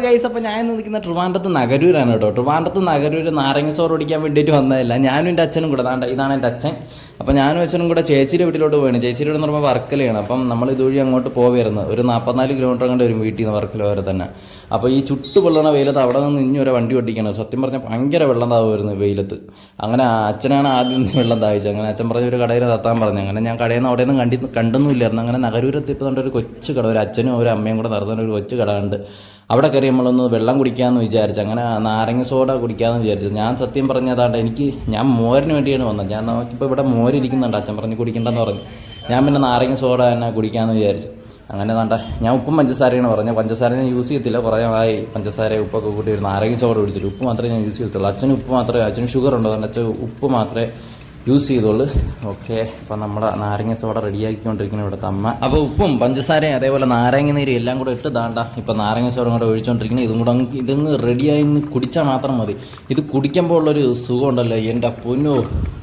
Guys അപ്പോൾ ഞാൻ നിൽക്കുന്ന ട്രിവാൻഡ്രത്ത് നഗരൂരാണ് കേട്ടോ. ട്രിവാൻഡ്രത്ത് നഗരൂർ നാരങ്ങ സോർ ഓടിക്കാൻ വേണ്ടിയിട്ട് വന്നതല്ല. ഞാനും എന്റെ അച്ഛനും കൂടെ ദാണ്ട ഇതാണ് എന്റെ അച്ഛൻ. അപ്പോൾ ഞാനും അച്ഛനും കൂടെ ചേച്ചിയുടെ വീട്ടിലോട്ട് പോയാണ് ചേച്ചിയുടെ വീട് എന്ന് പറയുമ്പോൾ വർക്കലയാണ്. അപ്പം നമ്മൾ ഇതുവഴി അങ്ങോട്ട് പോവായിരുന്നു. ഒരു നാൽപ്പത്തിനാല് കിലോമീറ്റർ അങ്ങോട്ട് വരും വീട്ടിൽ നിന്ന് വർക്കല വരെ തന്നെ. അപ്പോൾ ഈ ചുട്ടു പൊള്ളണ വെയിലത്ത് അവിടെ നിന്ന് ഇനി ഒരു വണ്ടി ഓടിക്കണം. സത്യം പറഞ്ഞാൽ ഭയങ്കര വെള്ളം താവുമായിരുന്നു വെയിലത്ത്. അങ്ങനെ അച്ഛനാണ് ആദ്യം വെള്ളം താഴ്ച അങ്ങനെ അച്ഛൻ പറഞ്ഞ ഒരു കടയിൽ തത്താൻ പറഞ്ഞു. അങ്ങനെ ഞാൻ കടയിൽ നിന്ന് അവിടെ നിന്ന് കണ്ടി കണ്ടൊന്നുമില്ലായിരുന്നു. അങ്ങനെ നഗരൂരെത്തിയപ്പോൾ കണ്ട ഒരു കൊച്ചു കട. ഒരു അച്ഛനും ഒരു അമ്മയും കൂടെ നടത്തുന്ന ഒരു കൊച്ചു കട ഉണ്ട് അവിടെ കയറി നമ്മളൊന്ന് വെള്ളം കുടിക്കാമെന്ന് വിചാരിച്ചു അങ്ങനെ നാരങ്ങ സോഡ കുടിക്കാമെന്ന് വിചാരിച്ചു. ഞാൻ സത്യം പറഞ്ഞതാണ്ട് എനിക്ക് ഞാൻ മോരിന് വേണ്ടിയാണ് വന്നത്. ഞാൻ നോക്കിയപ്പോൾ ഇവിടെ മോരിരിക്കുന്നുണ്ട് അച്ഛൻ പറഞ്ഞ് കുടിക്കണ്ടെന്ന് പറഞ്ഞു. ഞാൻ പിന്നെ നാരങ്ങ സോഡ തന്നെ കുടിക്കാമെന്ന് വിചാരിച്ചു. അങ്ങനെ വേണ്ട ഞാൻ ഉപ്പും പഞ്ചസാരയാണ് പറഞ്ഞത്. പഞ്ചസാര ഞാൻ യൂസ് ചെയ്യത്തില്ല കുറേ നാളായി പഞ്ചസാര ഉപ്പൊക്കെ കൂട്ടി ഒരു നാരങ്ങ സോഡ കുടിച്ചിട്ട്. ഉപ്പ് മാത്രമേ ഞാൻ യൂസ് ചെയ്യത്തുള്ളൂ. അച്ഛന് ഉപ്പ് മാത്രമേ അച്ഛന് ഷുഗർ ഉണ്ടോ അച്ഛൻ ഉപ്പ് മാത്രമേ യൂസ് ചെയ്തോളൂ. ഓക്കെ അപ്പം നമ്മുടെ നാരങ്ങ സോഡ റെഡിയാക്കിക്കൊണ്ടിരിക്കുന്ന ഇവിടുത്തെ അമ്മ. അപ്പോൾ ഉപ്പും പഞ്ചസാരയും അതേപോലെ നാരങ്ങ നീരും എല്ലാം കൂടെ ഇട്ട് ദാണ്ട ഇപ്പം നാരങ്ങ സോഡ കൂടെ ഒഴിച്ചുകൊണ്ടിരിക്കുന്നത് ഇതും കൂടെ ഇതങ്ങ് റെഡിയായി കുടിച്ചാൽ മാത്രം മതി. ഇത് കുടിക്കുമ്പോൾ ഉള്ളൊരു സുഖം ഉണ്ടല്ലോ എന്റെ പൊന്നു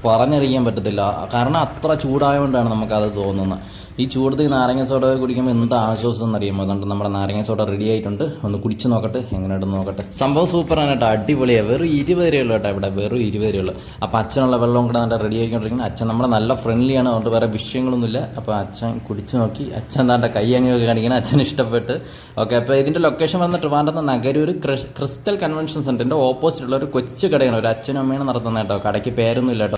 പറഞ്ഞറിയാൻ പറ്റത്തില്ല. കാരണം അത്ര ചൂടായതുകൊണ്ടാണ് നമുക്കത് തോന്നുന്നത്. ഈ ചൂടത്ത് നാരങ്ങ സോഡ കുടിക്കുമ്പോൾ എന്ത് ആശ്വാസം എന്നറിയുമ്പോൾ അതുകൊണ്ട് നമ്മുടെ നാരങ്ങ സോഡ റെഡി ആയിട്ടുണ്ട്. ഒന്ന് കുടിച്ച് നോക്കട്ടെ എങ്ങനെയുണ്ടെന്ന് നോക്കട്ടെ. സംഭവം സൂപ്പറാണ് കേട്ടോ അടിപൊളിയാണ് വെറും ഇരുപത് രൂപയുള്ളൂ കേട്ടോ ഇവിടെ വെറും ഇരുപത് രൂപയുള്ളൂ. അപ്പോൾ അച്ഛനുള്ള വെള്ളം കൂടെ നല്ല റെഡി ആയിക്കൊണ്ടിരിക്കുന്നത് അച്ഛൻ നമ്മുടെ നല്ല ഫ്രണ്ട്ലിയാണ് അതുകൊണ്ട് വേറെ വിഷയങ്ങളൊന്നുമില്ല. അപ്പോൾ അച്ഛൻ കുടിച്ച് നോക്കി. അച്ഛൻ താണ്ട കൈ അങ്ങനെയൊക്കെ കാണിക്കണം അച്ഛൻ ഇഷ്ടപ്പെട്ട്. ഓക്കെ അപ്പോൾ ഇതിന്റെ ലൊക്കേഷൻ വന്ന് ട്രിവാൻഡ്രം നഗരൂർ ക്രിസ്റ്റൽ കൺവെൻഷൻ സെന്ററിന്റെ ഓപ്പോസിറ്റ് ഉള്ള ഒരു കൊച്ചു കടയാണ്. ഒരു അച്ഛനും അമ്മയാണ് നടത്തുന്നത് കേട്ടോ. കടയ്ക്ക് പേരൊന്നും ഇല്ല കേട്ടോ.